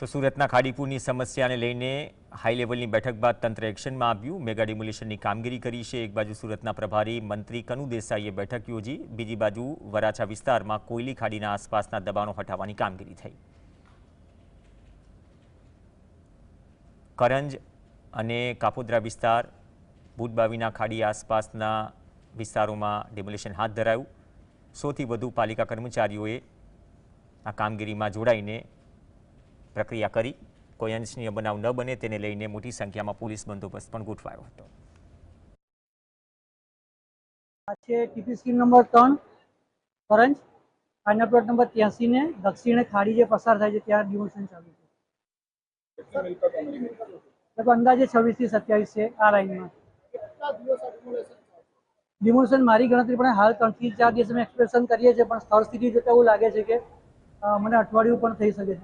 તો સુરતના ખાડીપુરની સમસ્યાને લઈને હાઈ લેવલની બેઠક બાદ તંત્ર એક્શનમાં આવ્યું. મેગા ડિમોલિશનની કામગીરી કરી છે. એક બાજુ સુરતના પ્રભારી મંત્રી કનુ દેસાઈએ બેઠક યોજી. બીજી બાજુ વરાછા વિસ્તારમાં કોયલી ખાડીના આસપાસના દબાણો હટાવવાની કામગીરી થઈ. કરંજ અને કાપોદ્રા વિસ્તાર, બુટબાવીના ખાડી આસપાસના વિસ્તારોમાં ડિમોલિશન હાથ ધરાયું. સૌથી વધુ પાલિકા કર્મચારીઓએ આ કામગીરીમાં જોડાઈને પ્રક્રિયા કરી. કોઈ અનિચ્છનીય બનાવ ન બને તેને લઈને મોટી સંખ્યામાં પોલીસ બંદોબસ્ત પણ ગોઠવાયો હતો. દક્ષિણે ખાડી જે પસાર થાય છે ત્યાં ડિમોશન ચાલુ છે. અંદાજે છવ્વીસથી સત્યાવીસ છે આ લાઈનમાં. ડિમોશન મારી ગણતરી પણ હાલ ત્રણથી ચાર દિવસ અમે એક્સપ્રેશન કરીએ છીએ, પણ સ્થળ સ્થિતિ જોતા એવું લાગે છે કે મને અઠવાડિયું પણ થઈ શકે છે.